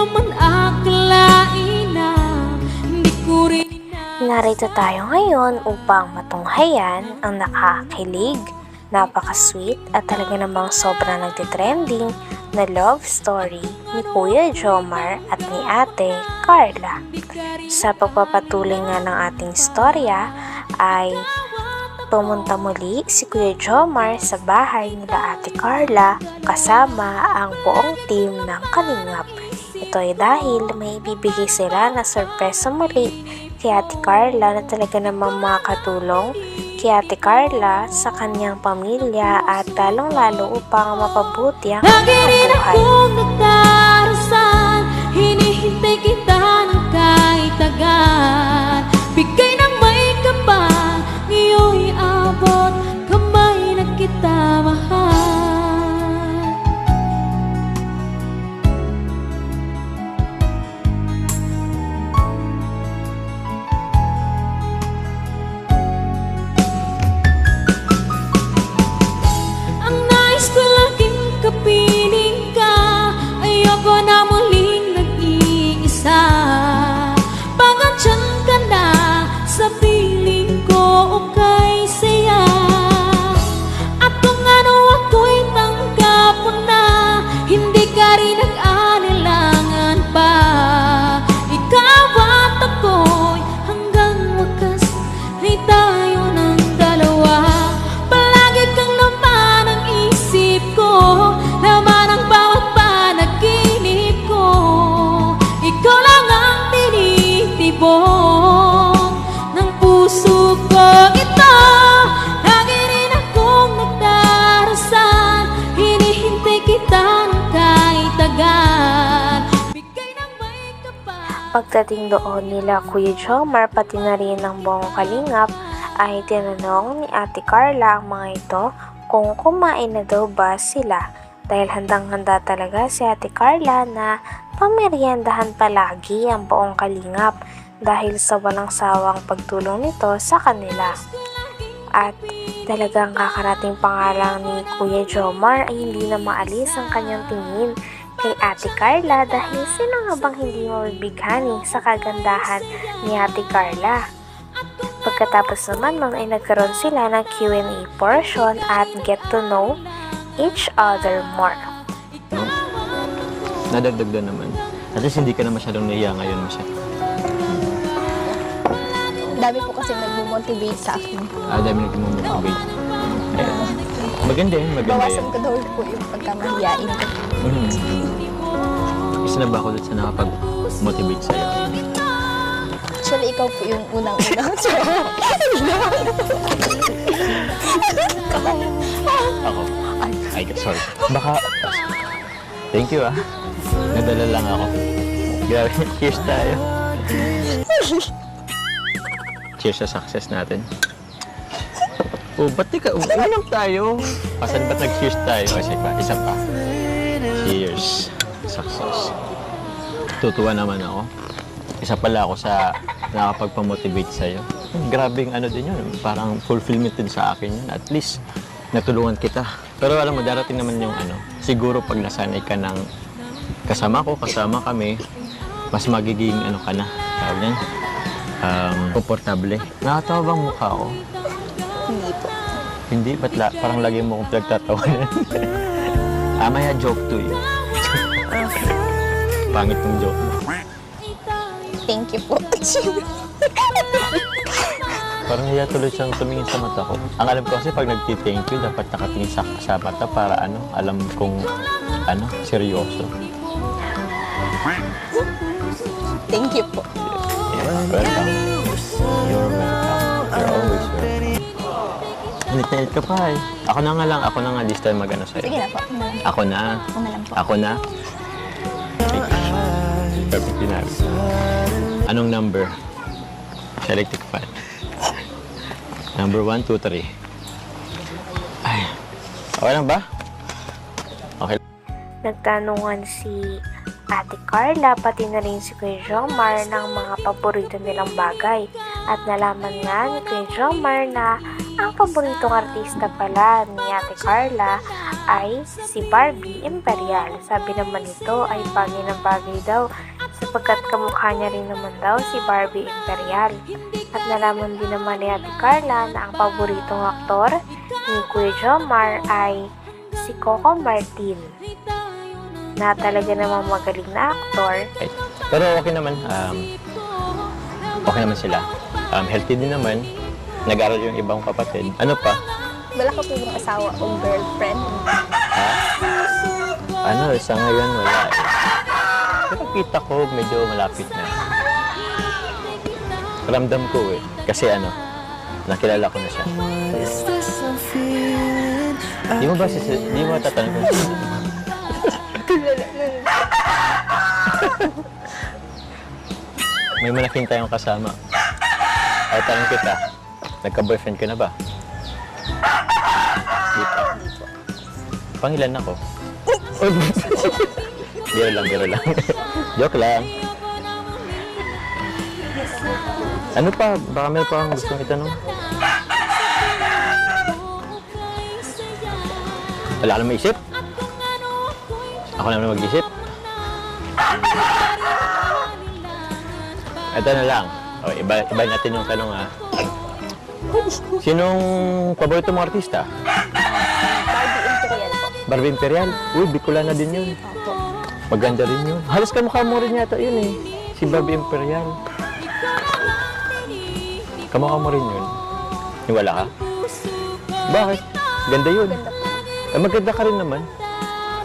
naman akalain na Hindi ko rin Narito tayo ngayon upang matunghayan ang nakakakilig, napaka-sweet at talaga namang sobrang nagtitrending na love story ni Kuya Jomar at ni Ate Carla. Sa pagpapatuloy nga ng ating storya ay pumunta muli si Kuya Jomar sa bahay nila Ate Carla kasama ang buong team ng Kalingap. Ito ay dahil may ibibigay sila na sorpresa muli kay Ate Carla na talaga namang makakatulong kay Ate Carla sa kanyang pamilya at lalong-lalo upang mapabuti ang kanyang buhay. akong nagdarasal Hinihintay kita ng kahit tagal Bigay ng may kapal Ngayon'y abot Pagdating doon nila Kuya Jomar pati na rin ng buong kalingap ay tinanong ni Ate Carla ang mga ito kung kumain na daw ba sila dahil handang-handa talaga si Ate Carla na pameriendahan palagi ang buong kalingap dahil sa walang sawang pagtulong nito sa kanila. At talagang kakarating pangalang ni Kuya Jomar ay hindi na maalis ang kanyang tingin kay Ate Carla dahil sino nga bang hindi mabibighani sa kagandahan ni Ate Carla. Pagkatapos naman nun ay nagkaroon sila ng Q&A portion at get to know each other more. Nadagdag na naman. At least hindi ka na masyadong nahiya ngayon masyado. Dami po kasi nag-motivate sa akin. Ah, dami nagmumotivate. Ayan. Maganda yun, maganda Bawasan yun. ko daw po yung pagkamahiyain ko. Mm. Isa na ba ako sa nakapag-motivate sa'yo? Actually, ikaw po yung unang-unang. Ako? Ay, sorry. Baka, thank you ah. Nadala lang ako. Grabe, cheers tayo. cheers sa success natin. Oh, ba't di ka? Oh, inom tayo. Pasan ba't nag-cheers tayo? Kasi pa, isa pa. Cheers. Success. Tutuwa naman ako. Isa pala ako sa nakapagpamotivate sa'yo. Grabing ano din yun. Parang fulfillment din sa akin yun. At least, natulungan kita. Pero alam mo, darating naman yung ano, siguro pag nasanay ka ng kasama ko, kasama kami, mas magiging ano ka na, tawag niyan, um, komportable. Nakatawa bang mukha ko? Hindi ba't la, parang lagi mo akong pinagtatawanan? ah, maya joke to eh. Pangit ng joke mo. Thank you po. Parang hiya tuloy siyang tumingin sa mata ko. Ang alam ko kasi pag nagti-thank you, dapat nakatingin sa, sa mata para ano, alam kung ano, seryoso. Thank you po. Yeah, welcome. Init na init ka pa eh. Ako na nga lang, ako na nga this time mag-ano sa'yo. Sige na po. Ako na lang. Ako na. Ako na lang po. Ako na. Perfect pinari. Anong number? Sa electric fan. number 1, 2, 3. Ay. Okay lang ba? Okay. Nagtanungan si Ate Carla pati na rin si Kuya Jomar ng mga paborito nilang bagay. At nalaman nga ni Kuya Jomar na Ang paboritong artista pala ni Ate Carla ay si Barbie Imperial. Sabi naman nito ay bagay na bagay daw sapagkat kamukha niya rin naman daw si Barbie Imperial. At nalaman din naman ni Ate Carla na ang paboritong aktor ni Kuya Jomar ay si Coco Martin na talaga namang magaling na aktor Pero okay naman. Um, okay naman sila. Um, healthy din naman. Nag-aral yung ibang kapatid. Ano pa? Wala ka po yung asawa o girlfriend. Ano, sa ngayon wala. Pero kita ko medyo malapit na. Ramdam ko eh. Kasi ano, nakilala ko na siya. Di mo ba si di mo tatanong kung sino? May malaking tayong kasama. Ay, tanong kita, nagka-boyfriend ka na ba? Di pa. Pangilan ako? biro lang, biro lang. Joke lang. Ano pa? Baka meron pa akong gustong itanong. Wala ka na maisip? Ako na naman mag-isip. Ito na lang. O, iba, iba natin yung tanong ha. Sinong paborito mong artista? Barbie Imperial po. Barbie Imperial? Uy, Bicolana din yun. Opo. Maganda rin yun. Halos kamukha mo rin yata yun eh. Si Barbie Imperial. Kamukha mo rin yun. Niwala ka? Bakit? Ganda yun. Ganda po. Eh, maganda ka rin naman.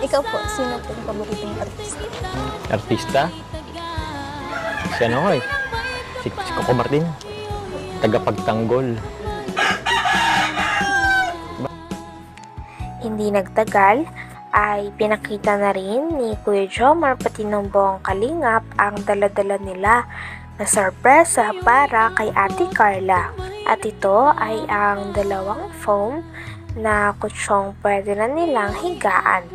Ikaw po, sino po yung paboritong artista? Artista. Si ano ko eh. Si, si Coco Martin. Tagapagtanggol. Hindi nagtagal ay pinakita na rin ni Kuya Jomar pati ng buong kalingap ang daladala nila na sorpresa para kay Ate Carla. At ito ay ang dalawang foam na kutsong pwede na nilang higaan.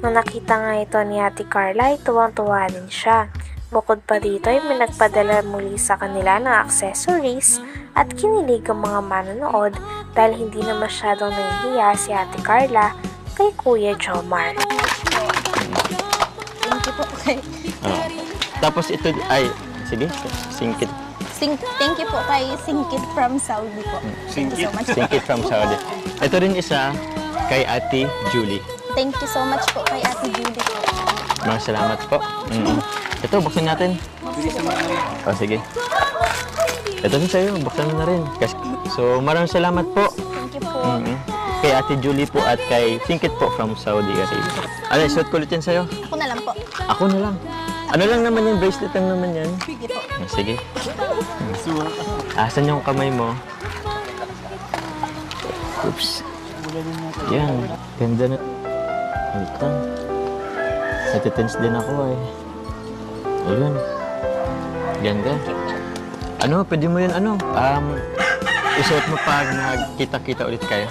Nung nakita nga ito ni Ate Carla ay tuwang-tuwa din siya. Bukod pa dito ay may nagpadala muli sa kanila ng accessories at kinilig ang mga manonood dahil hindi na masyadong nahihiya si Ate Carla kay Kuya Jomar. Thank you po kay... Ah. Tapos ito, ay, sige, singkit. Sing, thank you po kay Singkit from Saudi po. Thank you so much. Singkit from Saudi. Ito rin isa kay Ate Julie. Thank you so much po kay Ate Judy po. Maraming salamat po. Mm. Ito, buksan natin. O, sige. Ito din sa'yo, buksan mo na rin. So, maraming salamat po. Thank you po. Mm. Kay Ate Julie po at kay Singkit po from Saudi Arabia. Ano, suot ko ulit yan sa'yo. Ako na lang po. Ako na lang. Ano lang naman yan, bracelet lang naman yan. Sige po. Ah, Sige. Asan yung kamay mo? Oops. Yan. Ganda na. Ito. Natitense din ako eh. Ayun. Ganda. Ano, pwede mo yun ano? Um, isuot mo pag nagkita-kita ulit kayo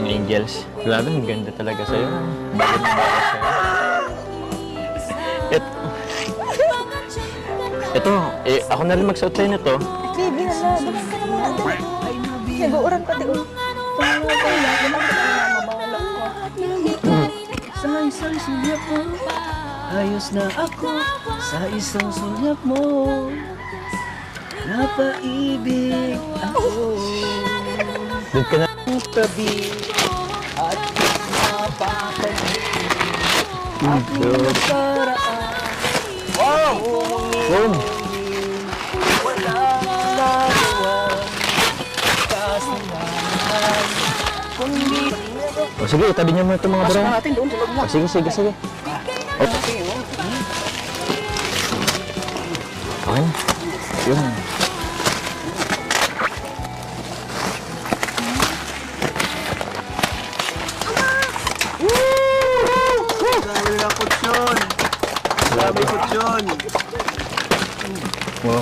ng angels. Grabe, ang ganda talaga sa'yo. Bagay na bagay sa'yo. Et, ito, eh, ako na rin magsuot sa'yo nito. Baby, hala. Duman ka na muna. Nag-uuran ka, di. Tumulong ko lang. Duman ka na mabalak ko. Sa isang sulyap mo Ayos na ako Sa isang sulyap mo Napaibig ako Doon ka na. Tabi At napapagod Aking nakaraan Boom! Wala nagawa Kasalanan Kundi O sige, itabi niyo mo itong mga bro. natin doon tulog O sige, sige, sige. Okay na. Yun. Kutsyon Wow.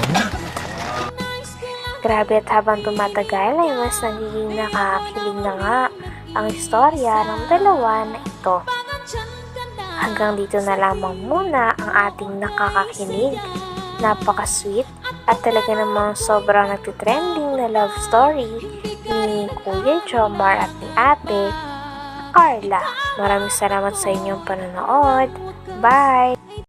Grabe at habang tumatagal ay mas nagiging nakakakilig na nga ang istorya ng dalawa na ito. Hanggang dito na lamang muna ang ating nakakakilig, napaka-sweet at talaga namang sobrang nagtitrending na love story ni ni Kuya Jomar at ni Ate Carla. Maraming salamat sa inyong panonood. Bye!